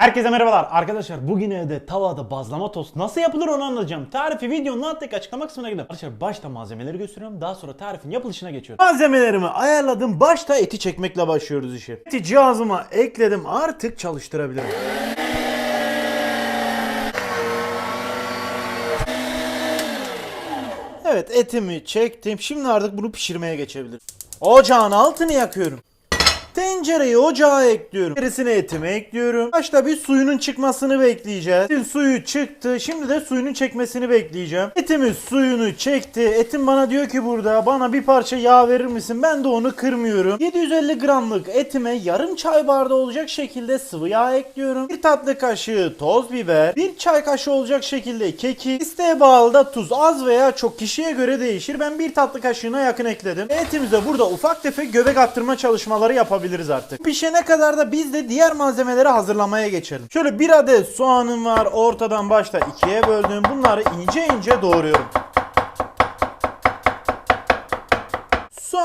Herkese merhabalar arkadaşlar bugün evde tavada bazlama tost nasıl yapılır onu anlatacağım. Tarifi videonun alttaki açıklama kısmına gidin. Arkadaşlar başta malzemeleri gösteriyorum daha sonra tarifin yapılışına geçiyorum. Malzemelerimi ayarladım başta eti çekmekle başlıyoruz işe. Eti cihazıma ekledim artık çalıştırabilirim. Evet etimi çektim şimdi artık bunu pişirmeye geçebilirim. Ocağın altını yakıyorum. Tencereyi ocağa ekliyorum. Gerisine etimi ekliyorum. Başta bir suyunun çıkmasını bekleyeceğiz. Etin suyu çıktı. Şimdi de suyunun çekmesini bekleyeceğim. Etimiz suyunu çekti. Etim bana diyor ki burada bana bir parça yağ verir misin? Ben de onu kırmıyorum. 750 gramlık etime yarım çay bardağı olacak şekilde sıvı yağ ekliyorum. Bir tatlı kaşığı toz biber. Bir çay kaşığı olacak şekilde kekik. İsteğe bağlı da tuz az veya çok kişiye göre değişir. Ben bir tatlı kaşığına yakın ekledim. Etimize burada ufak tefek göbek attırma çalışmaları yapabiliriz artık. Pişene kadar da biz de diğer malzemeleri hazırlamaya geçelim. Şöyle bir adet soğanım var. Ortadan başta ikiye böldüm. Bunları ince ince doğruyorum.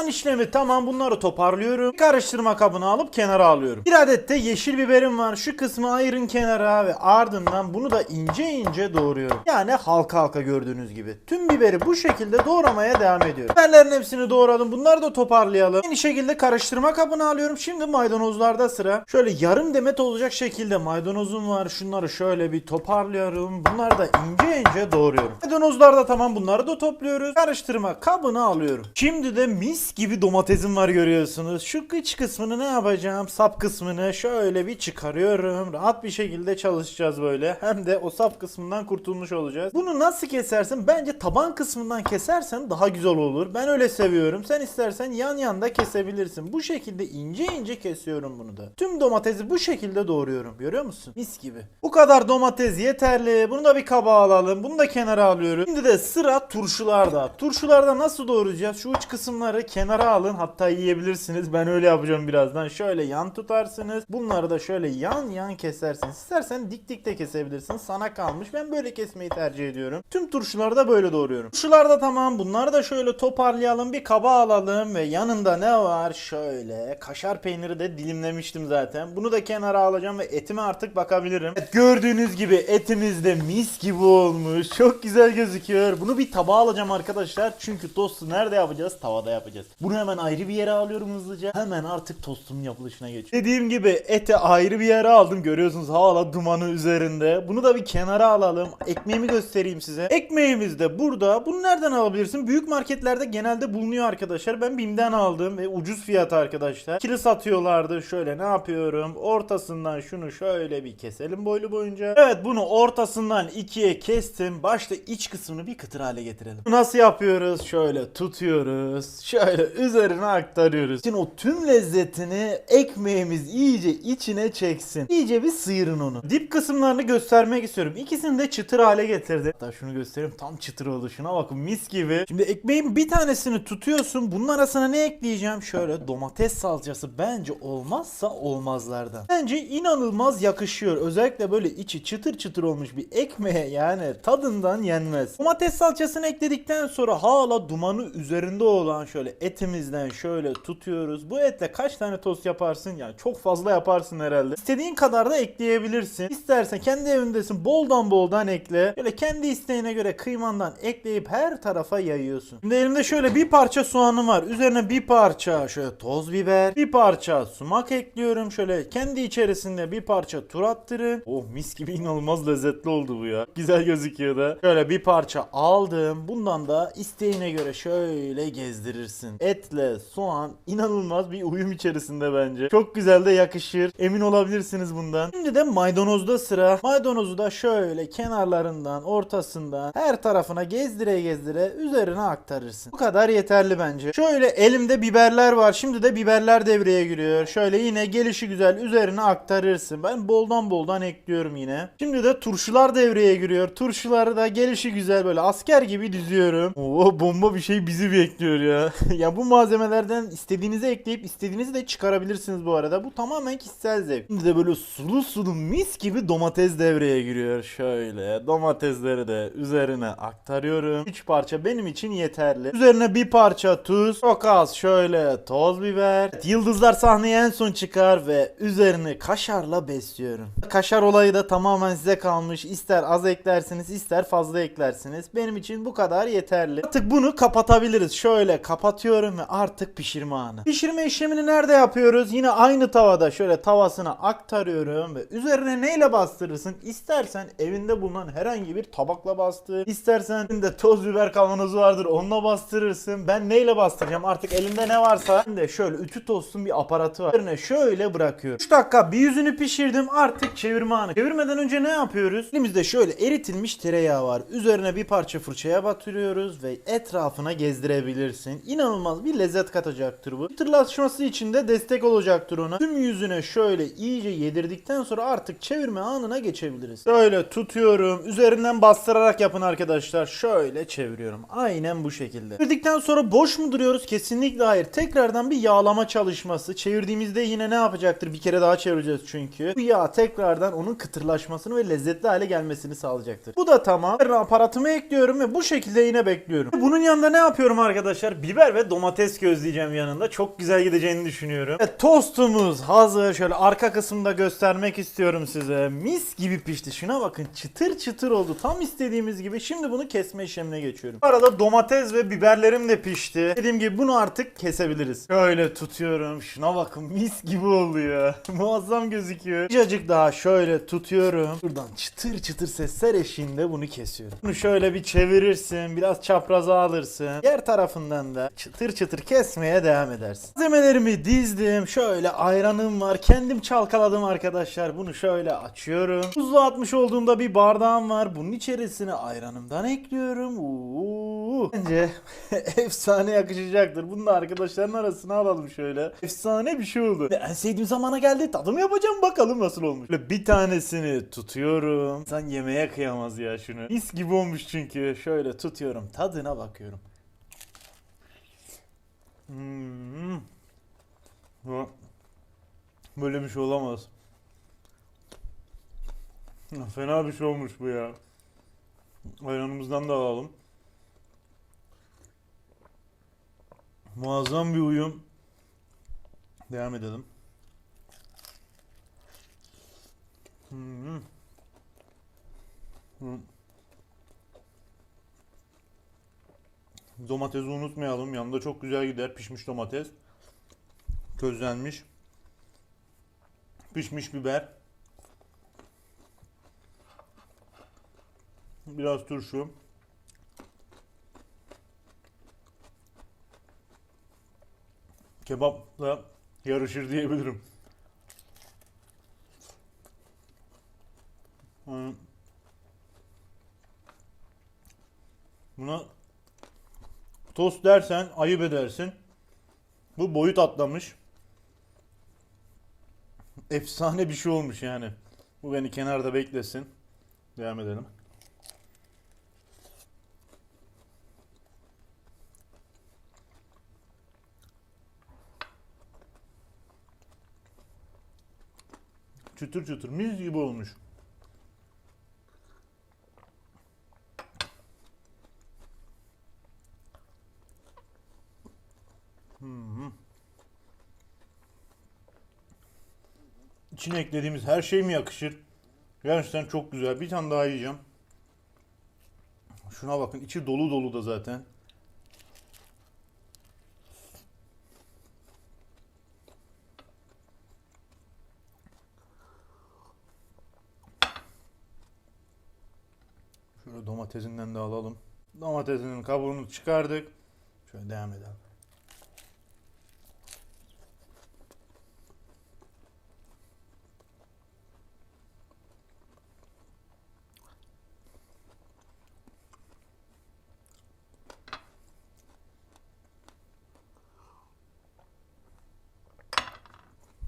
Soğan işlemi tamam bunları toparlıyorum. Karıştırma kabına alıp kenara alıyorum. Bir adet de yeşil biberim var. Şu kısmı ayırın kenara ve ardından bunu da ince ince doğruyorum. Yani halka halka gördüğünüz gibi. Tüm biberi bu şekilde doğramaya devam ediyorum. Biberlerin hepsini doğradım. Bunları da toparlayalım. Aynı şekilde karıştırma kabına alıyorum. Şimdi maydanozlarda sıra. Şöyle yarım demet olacak şekilde maydanozum var. Şunları şöyle bir toparlıyorum. Bunları da ince ince doğruyorum. Maydanozlar da tamam bunları da topluyoruz. Karıştırma kabına alıyorum. Şimdi de mis gibi domatesim var görüyorsunuz. Şu iç kısmını ne yapacağım? Sap kısmını şöyle bir çıkarıyorum. Rahat bir şekilde çalışacağız böyle. Hem de o sap kısmından kurtulmuş olacağız. Bunu nasıl kesersin? Bence taban kısmından kesersen daha güzel olur. Ben öyle seviyorum. Sen istersen yan yanda kesebilirsin. Bu şekilde ince ince kesiyorum bunu da. Tüm domatesi bu şekilde doğruyorum. Görüyor musun? Mis gibi. Bu kadar domates yeterli. Bunu da bir kaba alalım. Bunu da kenara alıyorum. Şimdi de sıra turşularda. Turşularda nasıl doğrayacağız? Şu uç kısımları kenara alın. Hatta yiyebilirsiniz. Ben öyle yapacağım birazdan. Şöyle yan tutarsınız. Bunları da şöyle yan yan kesersiniz. İstersen dik dik de kesebilirsin. Sana kalmış. Ben böyle kesmeyi tercih ediyorum. Tüm turşuları da böyle doğruyorum. Turşular da tamam. Bunları da şöyle toparlayalım. Bir kaba alalım ve yanında ne var? Şöyle kaşar peyniri de dilimlemiştim zaten. Bunu da kenara alacağım ve etime artık bakabilirim. Evet, gördüğünüz gibi etimiz de mis gibi olmuş. Çok güzel gözüküyor. Bunu bir tabağa alacağım arkadaşlar. Çünkü tostu nerede yapacağız? Tavada yapacağız. Bunu hemen ayrı bir yere alıyorum hızlıca. Hemen artık tostumun yapılışına geçiyorum. Dediğim gibi eti ayrı bir yere aldım. Görüyorsunuz hala dumanı üzerinde. Bunu da bir kenara alalım. Ekmeğimi göstereyim size. Ekmeğimiz de burada. Bunu nereden alabilirsin? Büyük marketlerde genelde bulunuyor arkadaşlar. Ben BİM'den aldım ve ucuz fiyat arkadaşlar. Kilo satıyorlardı. Şöyle ne yapıyorum? Ortasından şunu şöyle bir keselim boylu boyunca. Evet bunu ortasından ikiye kestim. Başta iç kısmını bir kıtır hale getirelim. Nasıl yapıyoruz? Şöyle tutuyoruz. Şöyle üzerine aktarıyoruz. Şimdi o tüm lezzetini ekmeğimiz iyice içine çeksin. İyice bir sıyırın onu. Dip kısımlarını göstermek istiyorum. İkisini de çıtır hale getirdim. Hatta şunu göstereyim. Tam çıtır oldu. Şuna bakın mis gibi. Şimdi ekmeğin bir tanesini tutuyorsun. Bunun arasına ne ekleyeceğim? Şöyle domates salçası bence olmazsa olmazlardan. Bence inanılmaz yakışıyor. Özellikle böyle içi çıtır çıtır olmuş bir ekmeğe yani tadından yenmez. Domates salçasını ekledikten sonra hala dumanı üzerinde olan şöyle etimizden şöyle tutuyoruz. Bu etle kaç tane tost yaparsın? Yani çok fazla yaparsın herhalde. İstediğin kadar da ekleyebilirsin. İstersen kendi evindesin boldan boldan ekle. Böyle kendi isteğine göre kıymandan ekleyip her tarafa yayıyorsun. Şimdi elimde şöyle bir parça soğanım var. Üzerine bir parça şöyle toz biber, bir parça sumak ekliyorum. Şöyle kendi içerisinde bir parça tur attırın. Oh mis gibi inanılmaz lezzetli oldu bu ya. Güzel gözüküyor da. Şöyle bir parça aldım. Bundan da isteğine göre şöyle gezdirirsin. Etle soğan inanılmaz bir uyum içerisinde bence. Çok güzel de yakışır. Emin olabilirsiniz bundan. Şimdi de maydanozda sıra. Maydanozu da şöyle kenarlarından, ortasından her tarafına gezdire gezdire üzerine aktarırsın. Bu kadar yeterli bence. Şöyle elimde biberler var. Şimdi de biberler devreye giriyor. Şöyle yine gelişi güzel üzerine aktarırsın. Ben boldan boldan ekliyorum yine. Şimdi de turşular devreye giriyor. Turşuları da gelişi güzel böyle asker gibi diziyorum. Oo bomba bir şey bizi bekliyor ya. ya bu malzemelerden istediğinizi ekleyip istediğinizi de çıkarabilirsiniz bu arada. Bu tamamen kişisel zevk. Şimdi de böyle sulu sulu mis gibi domates devreye giriyor. Şöyle domatesleri de üzerine aktarıyorum. 3 parça benim için yeterli. Üzerine bir parça tuz, çok az şöyle toz biber. Yıldızlar sahneye en son çıkar ve üzerini kaşarla besliyorum. Kaşar olayı da tamamen size kalmış. İster az eklersiniz, ister fazla eklersiniz. Benim için bu kadar yeterli. Artık bunu kapatabiliriz. Şöyle kapatıyorum ve artık pişirme anı. Pişirme işlemini nerede yapıyoruz? Yine aynı tavada şöyle tavasına aktarıyorum ve üzerine neyle bastırırsın? İstersen evinde bulunan herhangi bir tabakla bastır. İstersen de toz biber kavanozu vardır onunla bastırırsın. Ben neyle bastıracağım? Artık elimde ne varsa. Ben de şöyle ütü tostun bir aparatı var. Üzerine şöyle bırakıyorum. 3 dakika bir yüzünü pişirdim. Artık çevirme anı. Çevirmeden önce ne yapıyoruz? Elimizde şöyle eritilmiş tereyağı var. Üzerine bir parça fırçaya batırıyoruz ve etrafına gezdirebilirsin. İnanılmaz bir lezzet katacaktır bu. Tırlaşması için de destek olacaktır ona. Tüm yüzüne şöyle iyice yedirdikten sonra artık çevirme anına geçebiliriz. Şöyle tutuyorum. Üzerinden bastırarak yapın arkadaşlar. Şöyle çeviriyorum. Aynen bu şekilde. Çevirdikten sonra boş mu duruyoruz? Kesinlikle hayır. Tekrardan bir yağlama çalışması. Çevirdiğimizde yine ne yapacaktır? Bir kere daha çevireceğiz çünkü. Bu yağ tekrardan onun kıtırlaşmasını ve lezzetli hale gelmesini sağlayacaktır. Bu da tamam. Aparatımı ekliyorum ve bu şekilde yine bekliyorum. Bunun yanında ne yapıyorum arkadaşlar? Biber ve domates gözleyeceğim yanında. Çok güzel gideceğini düşünüyorum. Evet, tostumuz hazır. Şöyle arka kısımda göstermek istiyorum size. Mis gibi pişti. Şuna bakın çıtır çıtır oldu. Tam istediğimiz gibi. Şimdi bunu kesme işlemine geçiyorum. Bu arada domates ve biberlerim de pişti. Dediğim gibi bunu artık kesebiliriz. Şöyle tutuyorum. Şuna bakın mis gibi oluyor. Muazzam gözüküyor. Birazcık daha şöyle tutuyorum. Buradan çıtır çıtır sesler eşliğinde bunu kesiyorum. Bunu şöyle bir çevirirsin. Biraz çapraza alırsın. Diğer tarafından da çıtır çıtır kesmeye devam edersin. Malzemelerimi dizdim. Şöyle ayranım var. Kendim çalkaladım arkadaşlar. Bunu şöyle açıyorum. Buzluğa atmış olduğumda bir bardağım var. Bunun içerisine ayranımdan ekliyorum. Uuu. Bence efsane yakışacaktır. Bunu da arkadaşların arasına alalım şöyle. Efsane bir şey oldu. En sevdiğim zamana geldi. Tadım yapacağım bakalım nasıl olmuş. Böyle bir tanesini tutuyorum. Sen yemeğe kıyamaz ya şunu. Mis gibi olmuş çünkü. Şöyle tutuyorum. Tadına bakıyorum. Hmm. Böyle bir şey olamaz. Fena bir şey olmuş bu ya. Ayranımızdan da alalım. Muazzam bir uyum. Devam edelim. Hmm. Hmm. Domatesi unutmayalım. Yanında çok güzel gider pişmiş domates. Közlenmiş. Pişmiş biber. Biraz turşu. Kebapla yarışır diyebilirim. Yani Buna tost dersen ayıp edersin. Bu boyut atlamış. Efsane bir şey olmuş yani. Bu beni kenarda beklesin. Devam edelim. Çıtır çıtır mis gibi olmuş. Hmm. İçine eklediğimiz her şey mi yakışır? Gerçekten çok güzel. Bir tane daha yiyeceğim. Şuna bakın içi dolu dolu da zaten. Şöyle domatesinden de alalım. Domatesinin kabuğunu çıkardık. Şöyle devam edelim.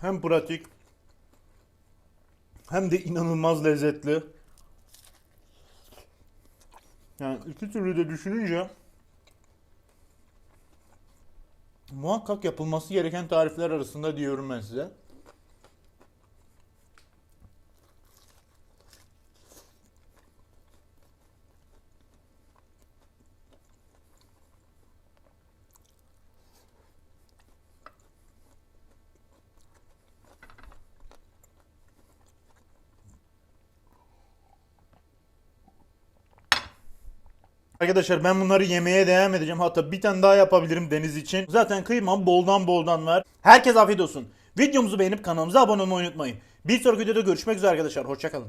Hem pratik hem de inanılmaz lezzetli. Yani iki türlü de düşününce muhakkak yapılması gereken tarifler arasında diyorum ben size. Arkadaşlar ben bunları yemeye devam edeceğim. Hatta bir tane daha yapabilirim Deniz için. Zaten kıymam boldan boldan var. Herkes afiyet olsun. Videomuzu beğenip kanalımıza abone olmayı unutmayın. Bir sonraki videoda görüşmek üzere arkadaşlar. Hoşçakalın.